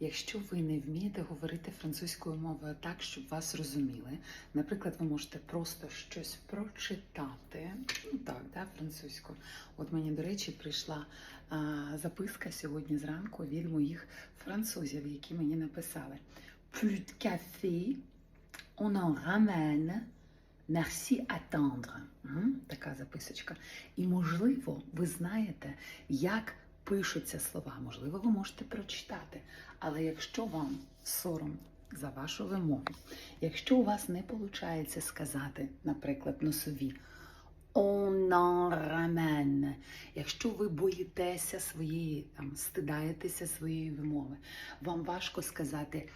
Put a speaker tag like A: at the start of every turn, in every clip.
A: Якщо ви не вмієте говорити французькою мовою так, щоб вас розуміли, наприклад, ви можете просто щось прочитати, ну так, да, французькою. От мені, до речі, прийшла а, записка сьогодні зранку від моїх французів, які мені написали: Plus de café, on en ramène. Merci attendre. Така записочка. І, можливо, ви знаєте, як пишуться слова. Можливо, ви можете прочитати. Але якщо вам сором за вашу вимову, якщо у вас не виходить сказати, наприклад, носові on en якщо ви боїтеся своєї, там, стидаєтеся своєї вимови, вам важко сказати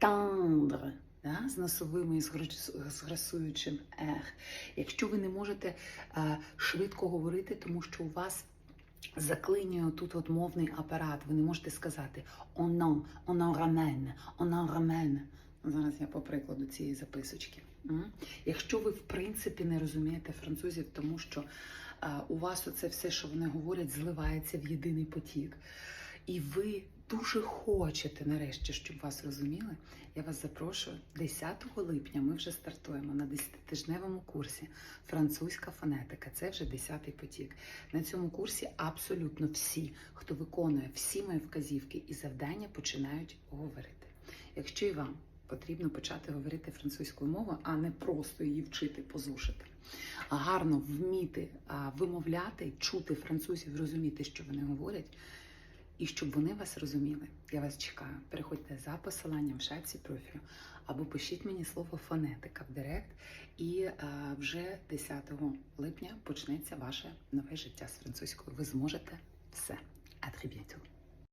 A: attendre, да, з носовими і з грасуючим «р». Якщо ви не можете е, швидко говорити, тому що у вас заклинює тут от мовний апарат, ви не можете сказати оно, оно рамене, оно рамене. «on. Зараз я по прикладу цієї записочки. Якщо ви в принципі не розумієте французів, тому що е, у вас оце все, що вони говорять, зливається в єдиний потік, і ви дуже хочете нарешті, щоб вас розуміли, я вас запрошую 10 липня. Ми вже стартуємо на 10-тижневому курсі французька фонетика. Це вже 10-й потік. На цьому курсі абсолютно всі, хто виконує всі мої вказівки і завдання, починають говорити. Якщо і вам потрібно почати говорити французькою мовою, а не просто її вчити позушити, гарно вміти вимовляти, чути французів, розуміти, що вони говорять. І щоб вони вас розуміли, я вас чекаю. Переходьте за посиланням в шапці профілю або пишіть мені слово фонетика в директ, і е, вже 10 липня почнеться ваше нове життя з французькою. Ви зможете все. А bientôt.